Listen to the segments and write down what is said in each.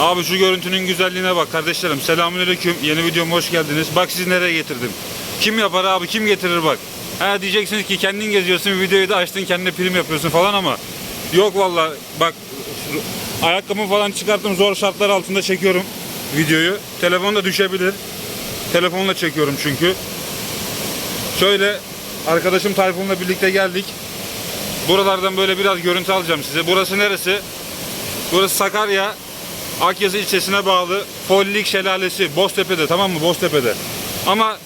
Abi şu görüntünün güzelliğine bak kardeşlerim. Selamünaleyküm. Yeni videoma hoş geldiniz. Bak sizi nereye getirdim. Kim yapar abi? Kim getirir bak. Ha diyeceksiniz ki kendin geziyorsun, videoyu da açtın, kendine prim yapıyorsun falan ama yok valla bak ayakkabımı falan çıkarttım zor şartlar altında çekiyorum videoyu. Telefon da düşebilir. Telefonla çekiyorum çünkü. Şöyle arkadaşım Tayfun'la birlikte geldik. Buralardan böyle biraz görüntü alacağım size. Burası neresi? Burası Sakarya Akyazı ilçesine bağlı Follik Şelalesi Boztepe'de tamam mı? Boztepe'de. Ama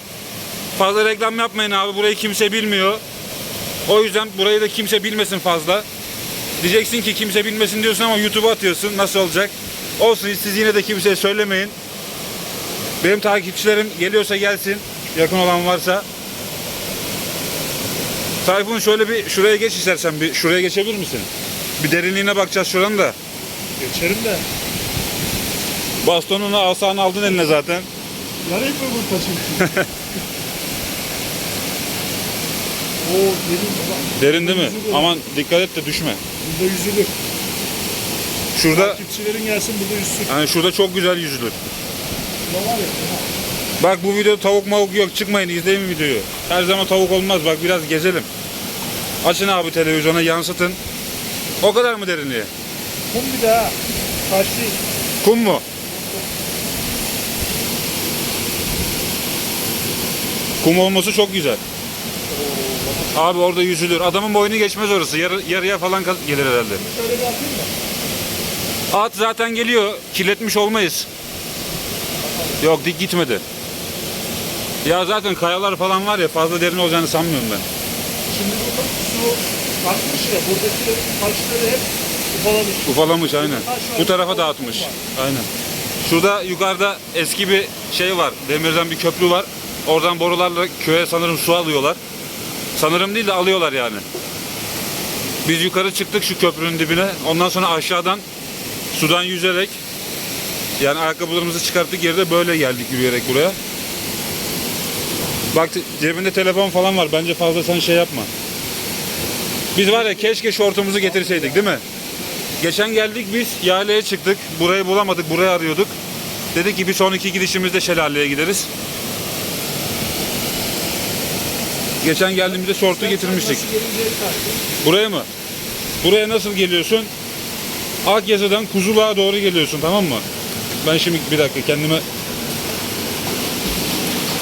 fazla reklam yapmayın abi. Burayı kimse bilmiyor. O yüzden burayı da kimse bilmesin fazla. Diyeceksin ki kimse bilmesin diyorsun ama YouTube'a atıyorsun. Nasıl olacak? Olsun siz yine de kimseye söylemeyin. Benim takipçilerim geliyorsa gelsin. Yakın olan varsa. Tayfun şöyle bir şuraya geç istersen bir şuraya geçebilir misin? Bir derinliğine bakacağız şuranın da. Geçerim de. Bastonunu asanı aldın eline zaten. Nereye mi bu taşın? Oo derin baba. Derin değil mi? Yüzülür. Aman dikkat et de düşme. Burada yüzülür. Şurada Takipçilerin gelsin burada yüzsün. yani şurada çok güzel yüzülür. Burada var ya. Bak bu videoda tavuk mavuk yok çıkmayın izleyin videoyu. Her zaman tavuk olmaz bak biraz gezelim. Açın abi televizyona yansıtın. O kadar mı derinliği? Kum bir daha. Taş. Kum mu? Kum olması çok güzel. Abi orada yüzülür. Adamın boynu geçmez orası. Yarı, yarıya falan gelir herhalde. At zaten geliyor. Kirletmiş olmayız. Yok dik gitmedi. Ya zaten kayalar falan var ya fazla derin olacağını sanmıyorum ben. Şimdi burada su akmış ya. Buradaki taşları hep ufalamış. Ufalamış aynen. Bu tarafa dağıtmış. Aynen. Şurada yukarıda eski bir şey var. Demirden bir köprü var. Oradan borularla köye sanırım su alıyorlar. Sanırım değil de alıyorlar yani. Biz yukarı çıktık şu köprünün dibine. Ondan sonra aşağıdan sudan yüzerek yani ayakkabılarımızı çıkarttık geride böyle geldik yürüyerek buraya. Bak cebinde telefon falan var. Bence fazla sen şey yapma. Biz var ya keşke şortumuzu getirseydik değil mi? Geçen geldik biz yaylaya çıktık. Burayı bulamadık. Burayı arıyorduk. Dedik ki bir sonraki gidişimizde şelaleye gideriz. Geçen geldiğimizde şortu getirmiştik. Buraya mı? Buraya nasıl geliyorsun? Akyazı'dan Kuzuluğa doğru geliyorsun tamam mı? Ben şimdi bir dakika kendime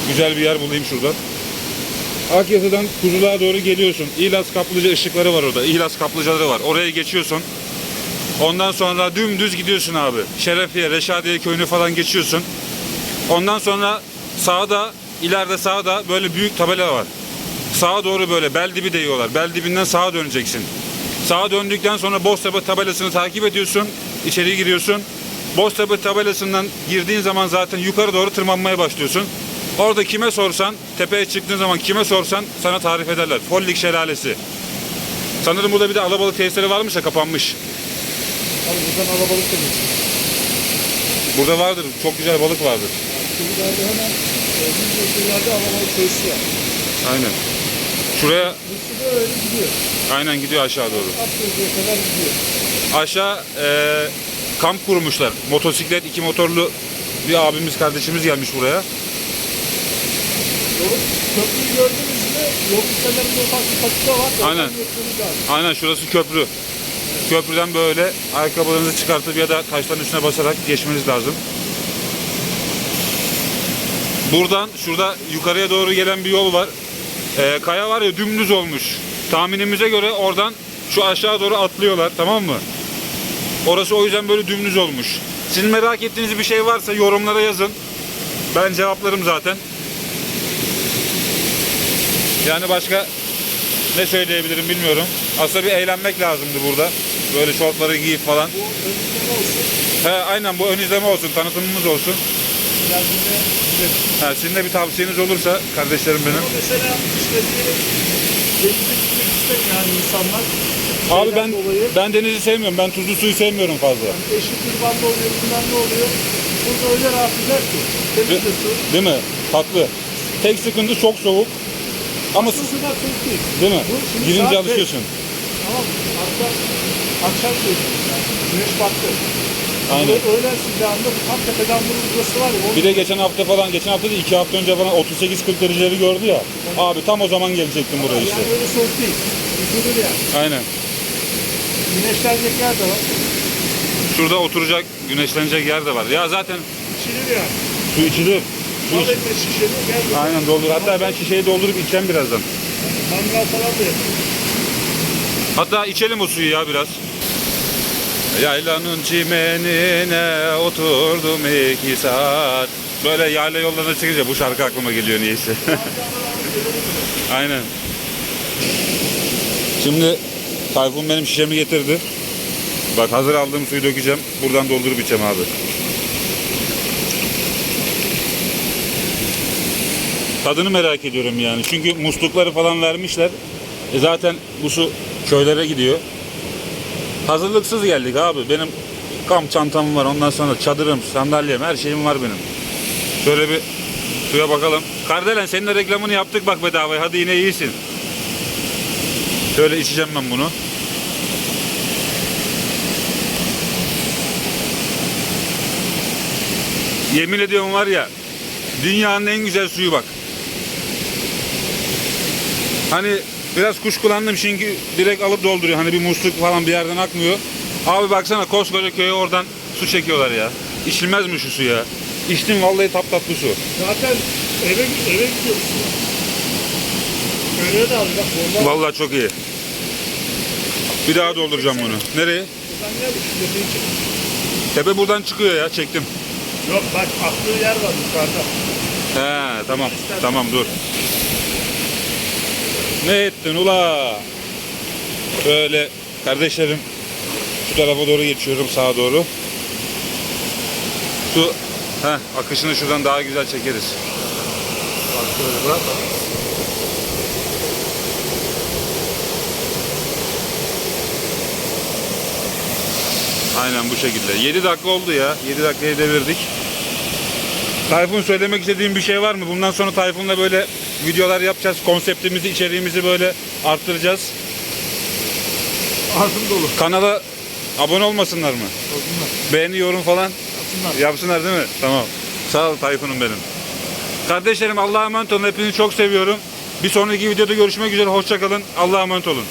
güzel bir yer bulayım şuradan. Akyazı'dan Kuzuluğa doğru geliyorsun. İhlas kaplıca ışıkları var orada. İhlas kaplıcaları var. Oraya geçiyorsun. Ondan sonra dümdüz gidiyorsun abi. Şerefiye, Reşadiye köyünü falan geçiyorsun. Ondan sonra sağda, ileride sağda böyle büyük tabela var. Sağa doğru böyle bel dibi değiyorlar. Bel dibinden sağa döneceksin. Sağa döndükten sonra Boztepe tabelasını takip ediyorsun. İçeri giriyorsun. Boztepe tabelasından girdiğin zaman zaten yukarı doğru tırmanmaya başlıyorsun. Orada kime sorsan, tepeye çıktığın zaman kime sorsan sana tarif ederler. Follik Şelalesi. Sanırım burada bir de alabalık tesisleri varmış da kapanmış. Abi buradan alabalık da geçiyor. Burada vardır. Çok güzel balık vardır. Şimdi hemen e, biz yeşillerde alabalık tesisi var. Aynen. Şuraya gidiyor. aynen gidiyor aşağı doğru. Akdeniz'e kadar gidiyor. Aşağı e, kamp kurmuşlar. Motosiklet, iki motorlu bir abimiz, kardeşimiz gelmiş buraya. Yolu, köprüyü gördünüz mü? Yol kenarında ufak bir patika var. Oradan Aynen. geçmeniz lazım. Aynen şurası köprü. Köprüden böyle ayakkabılarınızı çıkartıp ya da taşların üstüne basarak geçmeniz lazım. Buradan şurada yukarıya doğru gelen bir yol var. Ee, kaya var ya dümdüz olmuş. Tahminimize göre oradan şu aşağı doğru atlıyorlar tamam mı? Orası o yüzden böyle dümdüz olmuş. Sizin merak ettiğiniz bir şey varsa yorumlara yazın. Ben cevaplarım zaten. Yani başka ne söyleyebilirim bilmiyorum. Aslında bir eğlenmek lazımdı burada. Böyle şortları giyip falan. Bu önümüzde olsun. He aynen bu ön izleme olsun, tanıtımımız olsun. Geldiğinde. Ha, sizin de bir tavsiyeniz olursa kardeşlerim benim. Ama mesela işte diyelim denize gitmek istemeyen insanlar Abi ben dolayı ben denizi sevmiyorum. Ben tuzlu suyu sevmiyorum fazla. eşit bir banda oluyor, bilmem ne oluyor. Burada öyle rahatlayacak ki. Temiz de su. Değil mi? Tatlı. Tek sıkıntı çok soğuk. Ama Su suda soğuk değil. değil mi? Bu Girince alışıyorsun. Tamam? Hatta akşam görüyoruz yani. Güneş battı. Aynen. Öğlen sıcağında tam tepeden bunun burası var ya. Bir de geçen hafta falan, geçen hafta değil, iki hafta önce falan 38-40 dereceleri gördü ya. Abi tam o zaman gelecektim buraya işte. Yani öyle soğuk değil. Üzülür yani. Aynen. Güneşlenecek yer de var. Şurada oturacak, güneşlenecek yer de var. Ya zaten İçilir yani. su içilir. Su iç- gel. Aynen doldur. Hatta ben şişeyi doldurup içeceğim birazdan. Mangal falan da yapıyor. Hatta içelim o suyu ya biraz. Yaylanın çimenine oturdum iki saat. Böyle yayla yollarına çıkınca bu şarkı aklıma geliyor niyeyse. Aynen. Şimdi Tayfun benim şişemi getirdi. Bak hazır aldığım suyu dökeceğim. Buradan doldurup içeceğim abi. Tadını merak ediyorum yani. Çünkü muslukları falan vermişler. E zaten bu su köylere gidiyor. Hazırlıksız geldik abi. Benim kamp çantam var. Ondan sonra çadırım, sandalyem, her şeyim var benim. Şöyle bir suya bakalım. Kardelen senin de reklamını yaptık bak bedavaya. Hadi yine iyisin. Şöyle içeceğim ben bunu. Yemin ediyorum var ya dünyanın en güzel suyu bak. Hani biraz kuşkulandım çünkü direkt alıp dolduruyor. Hani bir musluk falan bir yerden akmıyor. Abi baksana koskoca köye oradan su çekiyorlar ya. İçilmez mi şu su ya? İçtim vallahi tap tatlı su. Zaten eve, eve gidiyoruz. Köylere de alacak. Vallahi. Vallahi çok iyi. Bir daha dolduracağım bunu. Nereye? Buradan gel. Tepe buradan çıkıyor ya çektim. Yok bak attığı yer var yukarıda. He tamam tamam dur. Ne ettin ula? Böyle kardeşlerim şu tarafa doğru geçiyorum sağa doğru. Su heh, akışını şuradan daha güzel çekeriz. Aynen bu şekilde. 7 dakika oldu ya. 7 dakikayı devirdik. Tayfun söylemek istediğin bir şey var mı? Bundan sonra Tayfun'la böyle videolar yapacağız. Konseptimizi, içeriğimizi böyle arttıracağız. Ağzım dolu. Kanala abone olmasınlar mı? Olsunlar. Beğeni, yorum falan Yapsınlar. yapsınlar değil mi? Tamam. Sağ ol Tayfun'um benim. Kardeşlerim Allah'a emanet olun. Hepinizi çok seviyorum. Bir sonraki videoda görüşmek üzere. Hoşçakalın. Allah'a emanet olun.